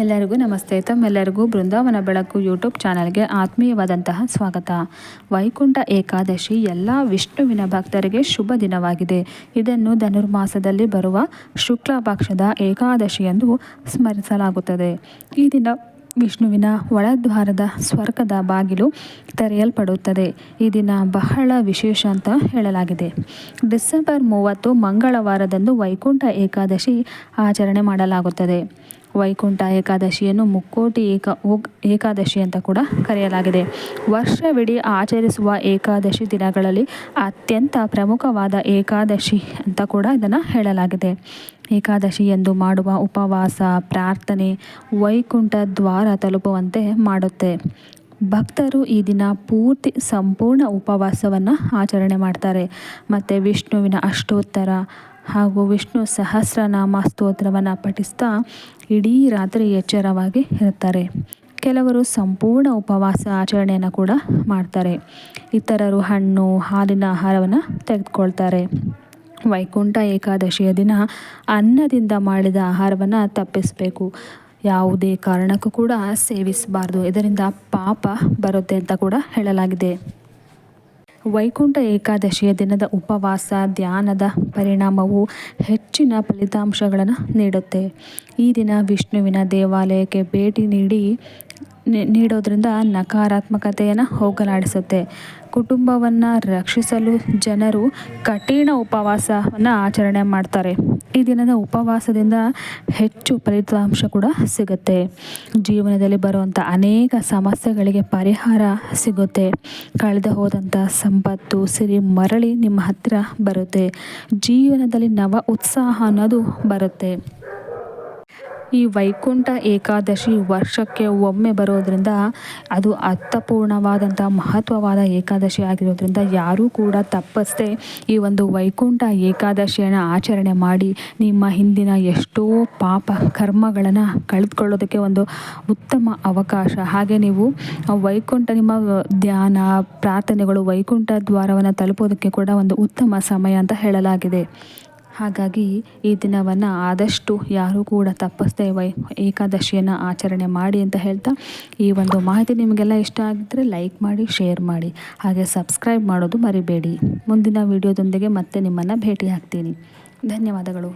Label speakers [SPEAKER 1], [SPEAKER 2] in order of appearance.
[SPEAKER 1] ಎಲ್ಲರಿಗೂ ನಮಸ್ತೆ. ತಮ್ಮೆಲ್ಲರಿಗೂ ಬೃಂದಾವನ ಬೆಳಕು ಯೂಟ್ಯೂಬ್ ಚಾನಲ್ಗೆ ಆತ್ಮೀಯವಾದಂತಹ ಸ್ವಾಗತ. ವೈಕುಂಠ ಏಕಾದಶಿ ಎಲ್ಲ ವಿಷ್ಣುವಿನ ಭಕ್ತರಿಗೆ ಶುಭ ದಿನವಾಗಿದೆ. ಇದನ್ನು ಧನುರ್ಮಾಸದಲ್ಲಿ ಬರುವ ಶುಕ್ಲಪಕ್ಷದ ಏಕಾದಶಿ ಎಂದು ಸ್ಮರಿಸಲಾಗುತ್ತದೆ. ಈ ದಿನ ವಿಷ್ಣುವಿನ ಒಳದ್ವಾರದ ಸ್ವರ್ಗದ ಬಾಗಿಲು ತೆರೆಯಲ್ಪಡುತ್ತದೆ. ಈ ದಿನ ಬಹಳ ವಿಶೇಷ ಅಂತ ಹೇಳಲಾಗಿದೆ. ಡಿಸೆಂಬರ್ ಮೂವತ್ತು ಮಂಗಳವಾರದಂದು ವೈಕುಂಠ ಏಕಾದಶಿ ಆಚರಣೆ ಮಾಡಲಾಗುತ್ತದೆ. ವೈಕುಂಠ ಏಕಾದಶಿಯನ್ನು ಮುಕ್ಕೋಟಿ ಏಕ ಏಕಾದಶಿ ಅಂತ ಕೂಡ ಕರೆಯಲಾಗಿದೆ. ವರ್ಷವಿಡೀ ಆಚರಿಸುವ ಏಕಾದಶಿ ದಿನಗಳಲ್ಲಿ ಅತ್ಯಂತ ಪ್ರಮುಖವಾದ ಏಕಾದಶಿ ಅಂತ ಕೂಡ ಇದನ್ನು ಹೇಳಲಾಗಿದೆ. ಏಕಾದಶಿ ಎಂದು ಮಾಡುವ ಉಪವಾಸ, ಪ್ರಾರ್ಥನೆ, ವೈಕುಂಠ ದ್ವಾರ ತಲುಪುವಂತೆ ಮಾಡುತ್ತೆ. ಭಕ್ತರು ಈ ದಿನ ಪೂರ್ತಿ ಸಂಪೂರ್ಣ ಉಪವಾಸವನ್ನು ಆಚರಣೆ ಮಾಡ್ತಾರೆ. ಮತ್ತು ವಿಷ್ಣುವಿನ ಅಷ್ಟೋತ್ತರ ಹಾಗೂ ವಿಷ್ಣು ಸಹಸ್ರನಾಮ ಸ್ತೋತ್ರವನ್ನು ಪಠಿಸ್ತಾ ಇಡೀ ರಾತ್ರಿ ಎಚ್ಚರವಾಗಿ ಇರುತ್ತಾರೆ. ಕೆಲವರು ಸಂಪೂರ್ಣ ಉಪವಾಸ ಆಚರಣೆಯನ್ನು ಕೂಡ ಮಾಡ್ತಾರೆ. ಇತರರು ಹಣ್ಣು, ಹಾಲಿನ ಆಹಾರವನ್ನು ತೆಗೆದುಕೊಳ್ತಾರೆ. ವೈಕುಂಠ ಏಕಾದಶಿಯ ದಿನ ಅನ್ನದಿಂದ ಮಾಡಿದ ಆಹಾರವನ್ನು ತಪ್ಪಿಸಬೇಕು. ಯಾವುದೇ ಕಾರಣಕ್ಕೂ ಕೂಡ ಸೇವಿಸಬಾರ್ದು. ಇದರಿಂದ ಪಾಪ ಬರುತ್ತೆ ಅಂತ ಕೂಡ ಹೇಳಲಾಗಿದೆ. ವೈಕುಂಠ ಏಕಾದಶಿಯ ದಿನದ ಉಪವಾಸ, ಧ್ಯಾನದ ಪರಿಣಾಮವು ಹೆಚ್ಚಿನ ಫಲಿತಾಂಶಗಳನ್ನು ನೀಡುತ್ತೆ. ಈ ದಿನ ವಿಷ್ಣುವಿನ ದೇವಾಲಯಕ್ಕೆ ಭೇಟಿ ನೀಡಿ ನೀಡೋದ್ರಿಂದ ನಕಾರಾತ್ಮಕತೆಯನ್ನು ಹೋಗಲಾಡಿಸುತ್ತೆ. ಕುಟುಂಬವನ್ನು ರಕ್ಷಿಸಲು ಜನರು ಕಠಿಣ ಉಪವಾಸವನ್ನು ಆಚರಣೆ ಮಾಡ್ತಾರೆ. ಈ ದಿನದ ಉಪವಾಸದಿಂದ ಹೆಚ್ಚು ಫಲಿತಾಂಶ ಕೂಡ ಸಿಗುತ್ತೆ. ಜೀವನದಲ್ಲಿ ಬರುವಂಥ ಅನೇಕ ಸಮಸ್ಯೆಗಳಿಗೆ ಪರಿಹಾರ ಸಿಗುತ್ತೆ. ಕಳೆದು ಹೋದಂಥ ಸಂಪತ್ತು, ಸಿರಿ, ಮರಳಿ ನಿಮ್ಮ ಹತ್ತಿರ ಬರುತ್ತೆ. ಜೀವನದಲ್ಲಿ ನವ ಉತ್ಸಾಹ ಅನ್ನೋದು ಬರುತ್ತೆ. ಈ ವೈಕುಂಠ ಏಕಾದಶಿ ವರ್ಷಕ್ಕೆ ಒಮ್ಮೆ ಬರೋದರಿಂದ ಅದು ಅರ್ಥಪೂರ್ಣವಾದಂಥ ಮಹತ್ವವಾದ ಏಕಾದಶಿ ಆಗಿರೋದ್ರಿಂದ ಯಾರೂ ಕೂಡ ತಪ್ಪಿಸದೆ ಈ ಒಂದು ವೈಕುಂಠ ಏಕಾದಶಿಯನ್ನು ಆಚರಣೆ ಮಾಡಿ ನಿಮ್ಮ ಹಿಂದಿನ ಎಷ್ಟೋ ಪಾಪ ಕರ್ಮಗಳನ್ನು ಕಳೆದುಕೊಳ್ಳೋದಕ್ಕೆ ಒಂದು ಉತ್ತಮ ಅವಕಾಶ. ಹಾಗೆ ನೀವು ವೈಕುಂಠ, ನಿಮ್ಮ ಧ್ಯಾನ, ಪ್ರಾರ್ಥನೆಗಳು ವೈಕುಂಠ ದ್ವಾರವನ್ನು ತಲುಪೋದಕ್ಕೆ ಕೂಡ ಒಂದು ಉತ್ತಮ ಸಮಯ ಅಂತ ಹೇಳಲಾಗಿದೆ. ಹಾಗಾಗಿ ಈ ದಿನವನ್ನು ಆದಷ್ಟು ಯಾರೂ ಕೂಡ ತಪ್ಪಿಸದೆ ವೈ ಏಕಾದಶಿಯನ್ನು ಆಚರಣೆ ಮಾಡಿ ಅಂತ ಹೇಳ್ತಾ ಈ ಒಂದು ಮಾಹಿತಿ ನಿಮಗೆಲ್ಲ ಇಷ್ಟ ಆಗಿದ್ದರೆ ಲೈಕ್ ಮಾಡಿ, ಶೇರ್ ಮಾಡಿ, ಹಾಗೆ ಸಬ್ಸ್ಕ್ರೈಬ್ ಮಾಡೋದು ಮರಿಬೇಡಿ. ಮುಂದಿನ ವಿಡಿಯೋದೊಂದಿಗೆ ಮತ್ತೆ ನಿಮ್ಮನ್ನು ಭೇಟಿ ಆಗ್ತೀನಿ ಧನ್ಯವಾದಗಳು.